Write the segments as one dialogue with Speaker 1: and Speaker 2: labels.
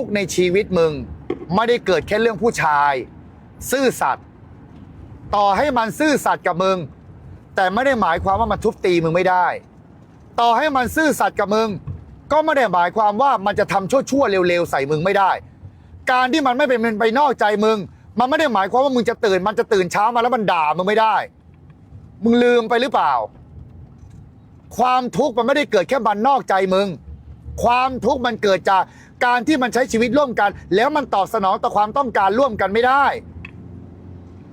Speaker 1: ทุกในชีวิตมึง ไม่ได้เกิดแค่เรื่องผู้ชาย ซื่อสัตย์ต่อให้มันซื่อสัตย์กับมึง แต่ไม่ได้หมายความว่ามันทุบตีมึงไม่ได้ ต่อให้มันซื่อสัตย์กับมึง ก็ไม่ได้หมายความว่ามันจะทำชั่วๆเร็วๆใส่มึงไม่ได้ การที่มันไม่เป็นไปนอกใจมึง มันไม่ได้หมายความว่ามึงจะตื่น มันจะตื่นเช้ามาแล้วมันด่ามึงไม่ได้ มึงลืมไปหรือเปล่า ความทุกข์มันไม่ได้เกิดแค่มันนอกใจมึง ความทุกข์มันเกิดจากการที่มันใช้ชีวิตร่วมกัน แล้วมันตอบสนองต่อความต้องการร่วมกันไม่ได้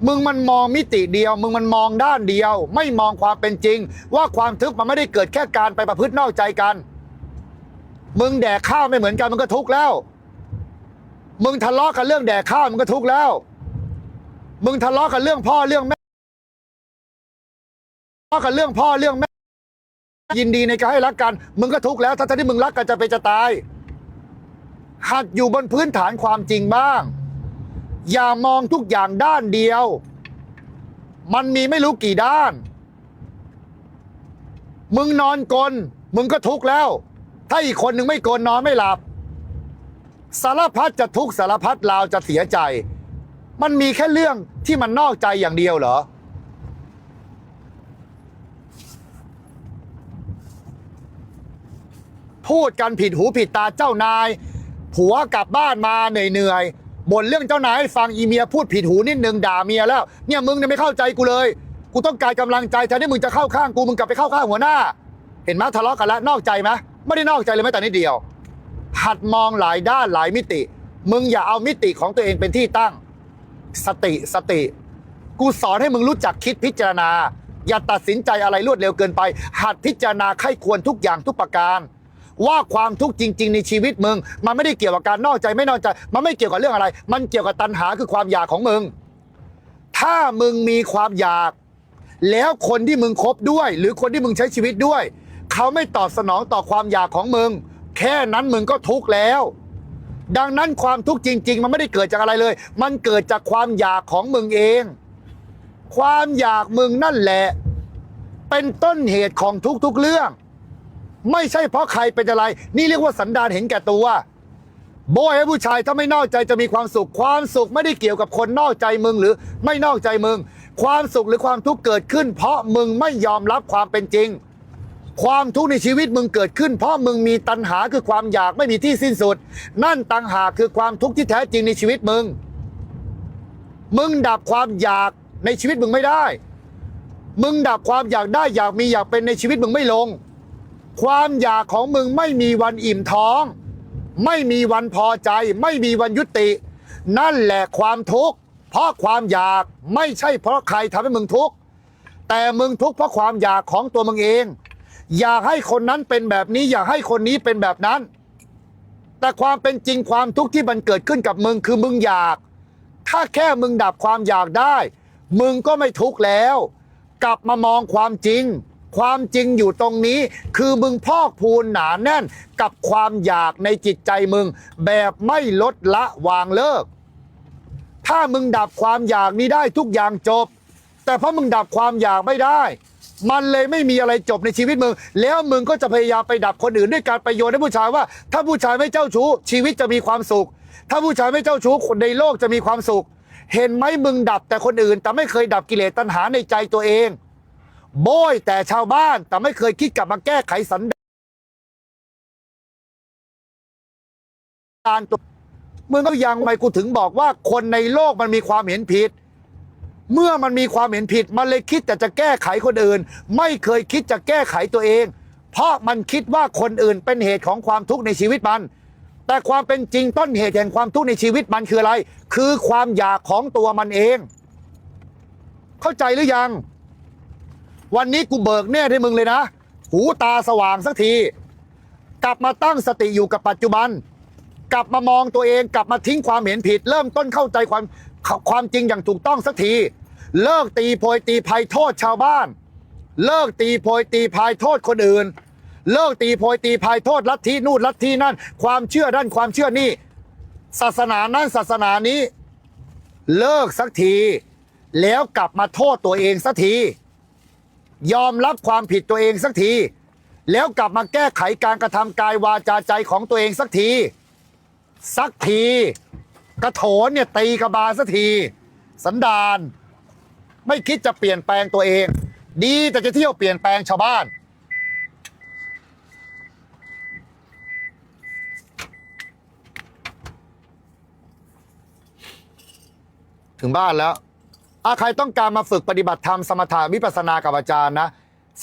Speaker 1: มึงมันมองมิติเดียว มึงมันมองด้านเดียว ไม่มองความเป็นจริง ว่าความทุกข์มันไม่ได้เกิดแค่การไปประพฤตินอกใจกัน มึงแดกข้าวไม่เหมือนกันมึงก็ทุกข์แล้ว มึงทะเลาะกันเรื่องแดกข้าวมึงก็ทุกข์แล้ว มึงทะเลาะกันเรื่องพ่อเรื่องแม่ทะเลาะกันเรื่องพ่อเรื่องแม่ ยินดีในการให้รักกัน มึงก็ทุกข์แล้วถ้าที่มึงรักกันจะไปจะตาย หัดอยู่บนพื้นฐานความจริงบ้าง อย่ามองทุกอย่างด้านเดียว มันมีไม่รู้กี่ด้าน มึงนอนกลนมึงก็ทุกข์แล้ว ถ้าอีกคนหนึ่งไม่กลนนอนไม่หลับ สารพัดจะทุกข์สารพัดลาวจะเสียใจ มันมีแค่เรื่องที่มันนอกใจอย่างเดียวเหรอ พูดกันผิดหูผิดตาเจ้านาย ผัวกลับบ้านมาเหนื่อยๆบ่นเรื่องเจ้านายให้ฟังอีเมียพูดผิดหูนิดนึงด่าเมียแล้ว เนี่ยมึงเนี่ยไม่เข้าใจกูเลย กูต้องการกำลังใจแทนที่มึงจะเข้าข้างกูมึงกลับไปเข้าข้างหัวหน้า เห็นไหมทะเลาะกันแล้วนอกใจไหมไม่ได้นอกใจเลยแม้แต่นิดเดียว หัดมองหลายด้านหลายมิติ มึงอย่าเอามิติของตัวเองเป็นที่ตั้ง สติสติ กูสอนให้มึงรู้จักคิดพิจารณา อย่าตัดสินใจอะไรรวดเร็วเกินไป หัดพิจารณาไข้ควรทุกอย่างทุกประการ ว่าความทุกข์จริง ๆ ในชีวิตมึง มันไม่ได้เกี่ยวกับการนอกใจไม่นอกใจ มันไม่เกี่ยวกับเรื่องอะไร มันเกี่ยวกับตัณหาคือความอยากของมึง ถ้ามึงมีความอยาก แล้วคนที่มึงคบด้วย หรือคนที่มึงใช้ชีวิตด้วย เขาไม่ตอบสนองต่อความอยากของมึง แค่นั้นมึงก็ทุกข์แล้วดังนั้นความทุกข์จริง ๆ มันไม่ได้เกิดจากอะไรเลย มันเกิดจากความอยากของมึงเอง ความอยากมึงนั่นแหละ เป็นต้นเหตุของทุกๆเรื่อง ไม่ใช่เพราะใครเป็นอะไร นี่เรียกว่าสันดานเห็นแก่ตัวโบยให้ผู้ชายถ้าไม่นอกใจจะมีความสุข ความสุขไม่ได้เกี่ยวกับคนนอกใจมึงหรือไม่นอกใจมึง ความสุขหรือความทุกข์เกิดขึ้น เพราะมึงไม่ยอมรับความเป็นจริง ความทุกข์ในชีวิตมึงเกิดขึ้น เพราะมึงมีตัณหาคือความอยากไม่มีที่สิ้นสุด นั่นตังหาคือความทุกข์ที่แท้จริงในชีวิตมึง มึงดับความอยากในชีวิตมึงไม่ได้ มึงดับความอยากได้อยากมีอยากเป็นในชีวิตมึงไม่ลง ความอยากของมึงไม่มีวันอิ่มท้อง ไม่มีวันพอใจ ไม่มีวันยุติ นั่นแหละความทุกข์เพราะความอยากไม่ใช่เพราะใครทำให้มึงทุกข์แต่มึงทุกข์เพราะความอยากของตัวมึงเอง อยากให้คนนั้นเป็นแบบนี้อยากให้คนนี้เป็นแบบนั้น แต่ความเป็นจริงความทุกข์ที่มันเกิดขึ้นกับมึงคือมึงอยาก ถ้าแค่มึงดับความอยากได้ มึงก็ไม่ทุกข์แล้ว กลับมามองความจริง ความจริงอยู่ตรงนี้ คือมึงพอกพูนหนาแน่นกับความอยากในจิตใจมึง แบบไม่ลดละวางเลิก ถ้ามึงดับความอยากนี้ได้ทุกอย่างจบ แต่เพราะมึงดับความอยากไม่ได้ มันเลยไม่มีอะไรจบในชีวิตมึง แล้วมึงก็จะพยายามไปดับคนอื่นด้วยการไปโยนให้ผู้ชายว่า ถ้าผู้ชายไม่เจ้าชู้ ชีวิตจะมีความสุข ถ้าผู้ชายไม่เจ้าชู้คนในโลกจะมีความสุข เห็นไหมมึงดับแต่คนอื่น แต่ไม่เคยดับกิเลสตัณหาในใจตัวเอง โบยแต่ชาวบ้านแต่ไม่เคยคิดกลับมาแก้ไขสันดานตัวมึงก็ยังไมกูถึงบอกว่าคนในโลกมันมีความเห็นผิด เมื่อมันมีความเห็นผิด มันเลยคิดแต่จะแก้ไขคนอื่น ไม่เคยคิดจะแก้ไขตัวเอง เพราะมันคิดว่าคนอื่นเป็นเหตุของความทุกข์ในชีวิตมัน แต่ความเป็นจริงต้นเหตุแห่งความทุกข์ในชีวิตมันคืออะไร คือความอยากของตัวมันเอง เข้าใจหรือยัง วันนี้กูเบิกเนตรให้มึงเลยนะ หูตาสว่างสักที กลับมาตั้งสติอยู่กับปัจจุบัน กลับมามองตัวเองกลับมาทิ้งความเห็นผิด เริ่มต้นเข้าใจความความจริงอย่างถูกต้องสักที เลิกตีโพยตีภัยโทษชาวบ้าน เลิกตีโพยตีพายโทษคนอื่น เลิกตีโพยตีพายโทษลัทธินู่นลัทธินั่น ความเชื่อด้านความเชื่อนี่ ศาสนานั้นศาสนานี้ เลิกสักที แล้วกลับมาโทษตัวเองสักที ยอมรับความผิดตัวเองสักที แล้วกลับมาแก้ไขการกระทำกายวาจาใจของตัวเองสักที สักที กระโถนเนี่ยตีกระบาลสักที สันดาน ไม่คิดจะเปลี่ยนแปลงตัวเอง ดีแต่จะเที่ยวเปลี่ยนแปลงชาวบ้านถึงบ้านแล้ว อาใครต้องการมาฝึกปฏิบัติธรรมสมถะวิปัสสนากับอาจารย์นะ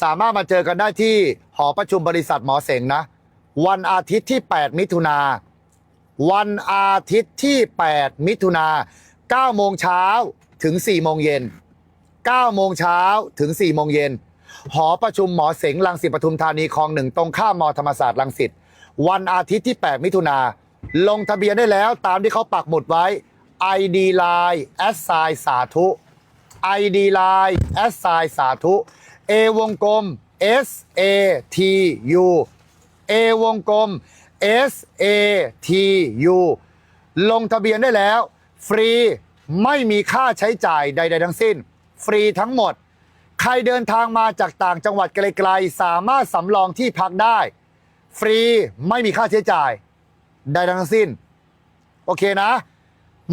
Speaker 1: สามารถมาเจอกันได้ที่หอประชุมบริษัทหมอเสงนะ วันอาทิตย์ที่ 8 มิถุนาวันอาทิตย์ที่ 8 มิถุนา9โมงเช้าถึง 4 โมงเย็น9โมงเช้าถึง 4 โมงเย็นหอประชุมหมอเสงลังสิตปทุมธานีคลองหนึ่งตรงข้ามมอธรรมศาสตร์ลังสิตวันอาทิตย์ที่ 8 มิถุนาลงทะเบียนได้แล้วตามที่เขาปักหมุดไว้ ID Line แอสไซสาธุ ID Line แอสไซสาธุ A วงกลม S A T U A วงกลม S A T U ลงทะเบียนได้แล้ว ฟรีไม่มีค่าใช้จ่ายใด ๆ ทั้งสิ้น ฟรีทั้งหมด ใครเดินทางมาจากต่างจังหวัดไกลๆ สามารถสำรองที่พักได้ ฟรีไม่มีค่าใช้จ่าย ใดๆทั้งสิ้น โอเคนะ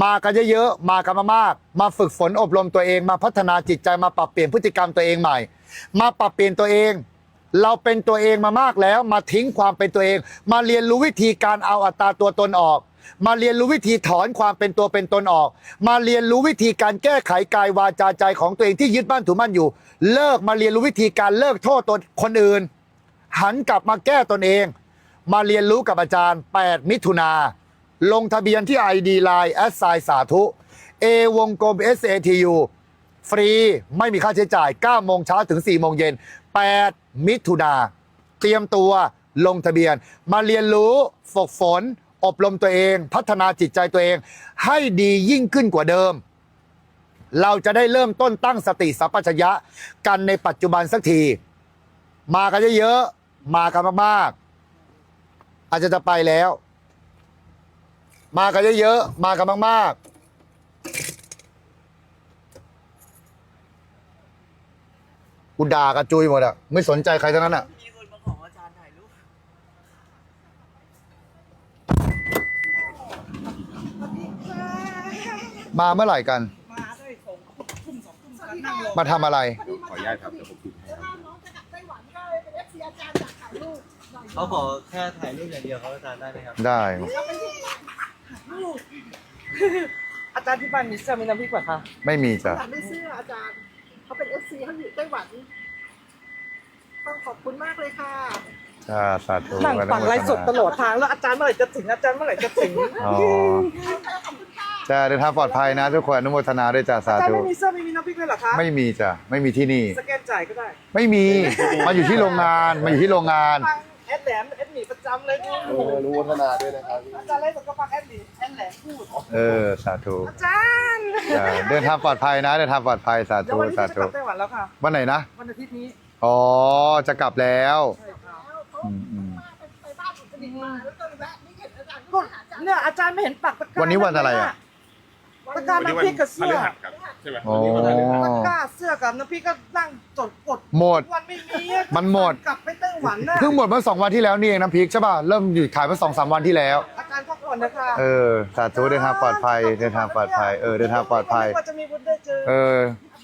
Speaker 1: มากันเยอะๆ มากันมากๆ มาฝึกฝนอบรมตัวเอง มาพัฒนาจิตใจ มาปรับเปลี่ยนพฤติกรรมตัวเองใหม่ มาปรับเปลี่ยนตัวเอง เราเป็นตัวเองมามากแล้ว มาทิ้งความเป็นตัวเอง มาเรียนรู้วิธีการเอาอัตราตัวตนออก มาเรียนรู้วิธีถอนความเป็นตัวเป็นตนออก มาเรียนรู้วิธีการแก้ไขกายวาจาใจของตัวเองที่ยึดบ้านถือมั่นอยู่ เลิกมาเรียนรู้วิธีการเลิกโทษตนคนอื่น หันกลับมาแก้ตนเอง มาเรียนรู้กับอาจารย์ 8 มิถุนา ลงทะเบียนที่ ID Line แอสไซสาธุ A วงกลม SATU ฟรีไม่มีค่าใช้จ่าย 9 โมงเช้าถึง 4 โมงเย็น 8 มิถุนา เตรียมตัวลงทะเบียน มาเรียนรู้ฝึกฝน อบรมตัวเอง พัฒนาจิตใจตัวเอง ให้ดียิ่งขึ้นกว่าเดิม เราจะได้เริ่มต้นตั้งสติสัพพัญญะกันในปัจจุบันสักที มากันเยอะๆ มากันมากๆ อาจจะจะไปแล้ว มากันเยอะๆ มากันมากๆกูด่ากระจุยหมดอะไม่สนใจใครทั้งนั้นอะ
Speaker 2: มีคนมาขออาจารย์ถ่ายรูป
Speaker 1: มาเมื่อไหร่กัน
Speaker 2: มาด้วยสองทุ่มสองทุ่มกันนั่งรอ
Speaker 1: มาทำอะไร
Speaker 3: ขออนุญาตครับเดี๋ยวผมพิมพ์ให้ครับ
Speaker 4: น้องจะกลับไต้หวันก็เลยเป็นเอฟซีอาจารย์อยากถ่ายรูปหน่อย
Speaker 2: เขาขอแค่ถ่ายรูปอย่างเดียวเขาอาจารย์ได้ไหมครับ
Speaker 1: ได้
Speaker 4: แล้วไม่ใช่ถ่ายรูป
Speaker 2: อาจารย์ที่บ้านมีเสื้อมีน้ำพริกป่ะคะ
Speaker 1: ไม่มีจ้ะ
Speaker 4: อยากได้เสื้ออาจารย์เขาเป็นเอฟซีเขาอยู่ไต้หวันต้องขอบคุณมากเลยค่ะ
Speaker 1: จ้าสาธุ
Speaker 2: นั่งฟังไลฟ์สดตลอดทางแล้วอาจารย์เมื่อไหร่จะถึงอาจารย์เมื่อไหร่จะถึง
Speaker 1: อ๋อจ้าเดินทางปลอดภัยนะทุกคนอนุโมทนาด้วยจ้าสา
Speaker 2: อาจารย์
Speaker 1: ธุ
Speaker 2: ไม่มีเสื้อไม่มีน้ำพริกเลยเหรอคะ
Speaker 1: ไม่มีจ้ะไม่มีที่นี่
Speaker 2: สแกนจ่ายก็ได้
Speaker 1: ไม่มีมาอยู่ที่โรงงานมาอยู่ที่โรงงาน
Speaker 2: ฟังแอ ดแหลมแอดหมีประจำเลย
Speaker 3: เอออนุโมทนาด้วยนะครับ
Speaker 2: อาจารย์ไลฟ์สดก็ฟังแอดหมีแอดแหลมพูด
Speaker 1: เออ สาธุ
Speaker 2: อาจารย์
Speaker 1: จ้าเดินทางปลอดภัยนะ เดินทางปลอดภัยสา
Speaker 2: เดี๋ยว
Speaker 1: ธุ
Speaker 2: วันนี้
Speaker 1: สา
Speaker 2: จะก
Speaker 1: ธุ
Speaker 2: ลับไต้หวันแล้วค่ะ
Speaker 1: วันไหนนะ
Speaker 2: วันอาทิตย์นี้
Speaker 1: อ๋อ จะกลับแล้ว
Speaker 2: ใช่ค่ะ
Speaker 4: แล้วเขา
Speaker 1: อืมอืม
Speaker 4: มาไปบ้านอุตรดิตถ์มาแล้วก็แวะนี่เห็นอาจารย์
Speaker 2: ก็
Speaker 4: ก็หาอาจารย์
Speaker 2: เนี่ยอาจารย์ไม่เห็นปักตะกร้า
Speaker 1: วันนี้วันอะไรอะ
Speaker 2: ตะกร้าน้ำพริกกับเสื้อ
Speaker 3: ครับใช่ไหม
Speaker 1: อ๋อ
Speaker 2: ตะกร้าเสื้อกับน้ำพริกก็นั่งจดกด
Speaker 1: หมด
Speaker 2: วันไม่มีอะ
Speaker 1: มันหมด
Speaker 2: กลับไปไต้ หวันน่ะ
Speaker 1: เพิ่งหมดเมื่อสองวันที่แล้วนี่เองน้ำพริกใช่ป่ะเริ่มหยุดขายเมื่อสองสามวันที่แล้ว
Speaker 2: อาจารย์พักผ่อนนะคะ
Speaker 1: เออสาธุเดินทางปลอดภัยเดินทางปลอดภัยเออเดินทางปลอดภัย
Speaker 2: ก็จะมีบุญได้เจอ
Speaker 1: เออ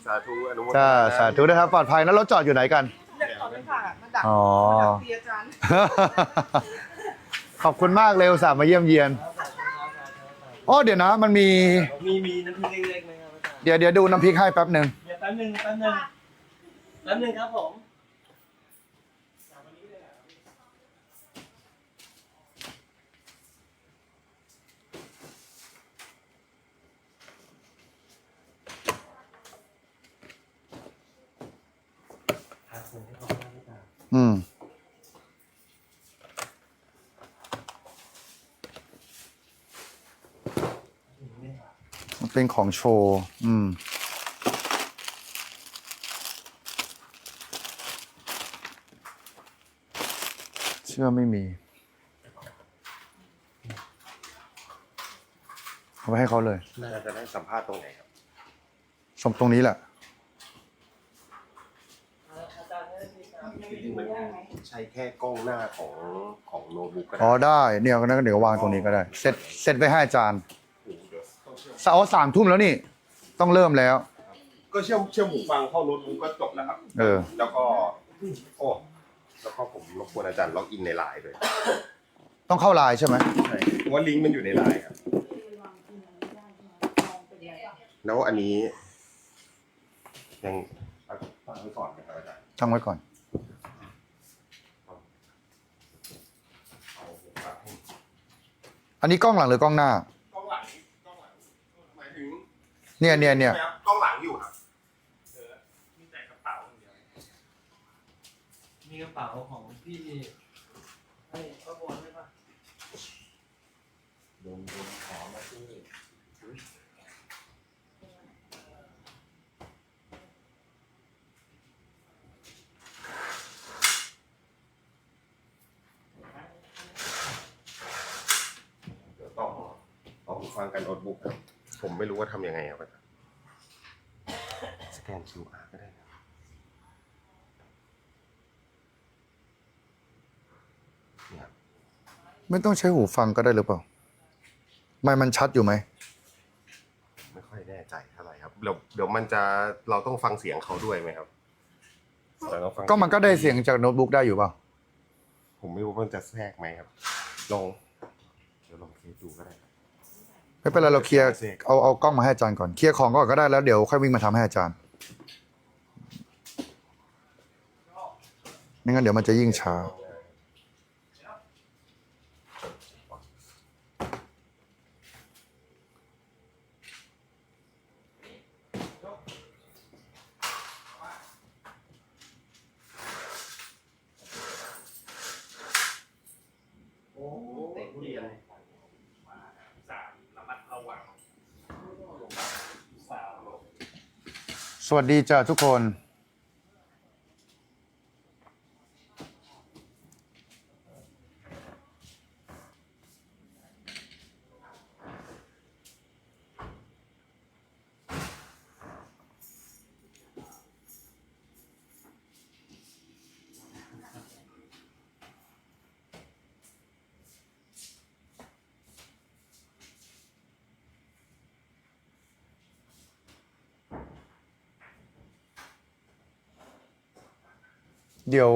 Speaker 3: สาธุอนุโมท
Speaker 1: จ้า
Speaker 3: นา
Speaker 1: สาธุเดินทางปลอดภัยแล้วรถจอดอยู่ไหนกัน
Speaker 2: เนี่ยตอนนี้ค่ะมันดัก
Speaker 1: อ๋อ
Speaker 2: มันดักเตียอาจารย์
Speaker 1: ขอบคุณมากเลยอุตส่าห์มาเยี่ยมเยียนอ๋อเดี๋ยวนะ มันมี
Speaker 2: มีมีน้ำพริกเล็กๆไหมครับอาจารย์
Speaker 1: เดี๋ยวเดี๋ยวดูน้ำพริกให้แป๊บหนึ่ง
Speaker 2: เดี๋ยวแป๊บนึงแป๊บนึงแป๊บนึงครับผม
Speaker 1: อืมมันเป็นของโชว์ อืม เชื่อไม่มี เอาไปให้เขาเลย
Speaker 3: น่าจะได้สัมภาษณ์ตรงไหนครับ
Speaker 1: ส่งตรงนี้แหละ
Speaker 2: อาจารย์ให้มีการ
Speaker 3: จริ งๆมันใช้แค่กล้องหน้าของของโน้ตบุ๊กก็
Speaker 1: อ๋
Speaker 3: ได้
Speaker 1: อได้เนี่ยก็นั่นก็เดี๋ยววางตรงนี้ก็ได้เสร็จเสร็จไปให้อาจารย์
Speaker 3: เดี๋ยวต้องเชื่อม
Speaker 1: เสาสามทุ่มแล้วนี่ ต้องเริ่มแล้ว
Speaker 3: ก็เชื่อมเชื่อมหูฟังเข้าโน้ตบุ๊กก็จบแล้วครับ
Speaker 1: เออ
Speaker 3: แล้วก็โอ้แล้วก็ผมรบกวนอาจารย์ล็อกอินในไลน์ด้วย
Speaker 1: ต้องเข้าไลน์ใช่ไหม
Speaker 3: ใช่เพราะว่าลิงก์มันอยู่ในไลน์ครับ แล้วอันนี้ยังเอาตั้งไว้ก่อนนะครับอาจารย์
Speaker 1: ตั้งไว้ก่อน
Speaker 3: เอาหูฟังให้
Speaker 1: อันนี้กล้องหลังหรือกล้องหน้า
Speaker 3: กล้องหลังกล้องหลังหมายถึง
Speaker 1: เนี่ยเนี่ยเนี่ย
Speaker 3: ครับกล้องหลังอยู่ครับ
Speaker 5: เออมีแต่กระเป๋าอย่างเดียวมีกระเป๋าของพี่ไอ้พระบนใช่ปะ
Speaker 3: โดนโดนของมาที่ เดี๋ยวต้องเอาหู ฟังกันโน้ตบุ๊กครับ ผมไม่รู้ว่าทำยังไงครับอาจารย์สแกน QR ก็ได้นะเนี่ย
Speaker 1: ไม่ต้องใช้หูฟังก็ได้หรือเปล่า ไม่มันชัดอยู่ไหม
Speaker 3: ไม่ค่อยแน่ใจเท่าไหร่ครับเดี๋ยวเดี๋ยวมันจะเราต้องฟังเสียงเขาด้วยไหมครับเราต้องฟัง
Speaker 1: ก็มันก็ได้เสียงจากโน้ตบุ๊กได้อยู่เปล่า
Speaker 3: ผมไม่รู้ว่ามันจะแทรกไหมครับ ลอง เดี๋ยวลองเทสดูก็ได้
Speaker 1: ไม่เป็นไรเราเคลียร์
Speaker 3: เสียง
Speaker 1: เอาเอากล้องมาให้อาจารย์ก่อนเคลียร์ของก่อนก็ได้แล้วเดี๋ยวค่อยวิ่งมาทำให้อาจารย์ไม่งั้นเดี๋ยวมันจะยิ่งช้า
Speaker 5: โอ้เต็มที่เลยสามระมัดระวังสาม
Speaker 1: ส วัสดีจ้าทุกคน เดี๋ยว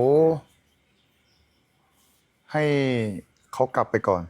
Speaker 1: ให้เขากลับไปก่อน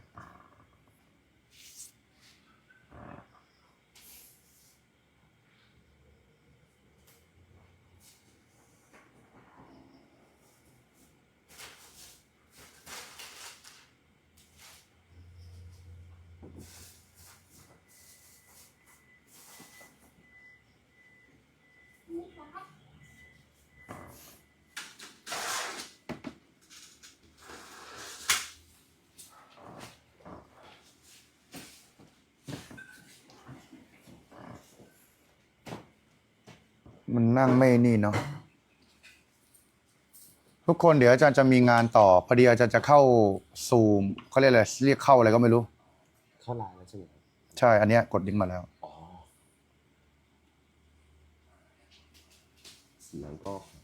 Speaker 1: มันนั่งไม่นี่เนาะทุกคนเดี๋ยวอาจารย์จะมีงานต่อ พอดีอาจารย์จะเข้าซูมเขาเรียกอะไรเรียกเข้าอะไรก็ไม่รู้
Speaker 3: เข้าไลน์แล้วใช่ไหมครับ
Speaker 1: ใช่ อันเนี้ยกดลิงก์มาแล้ว
Speaker 3: อ๋อนั้นก็ขอ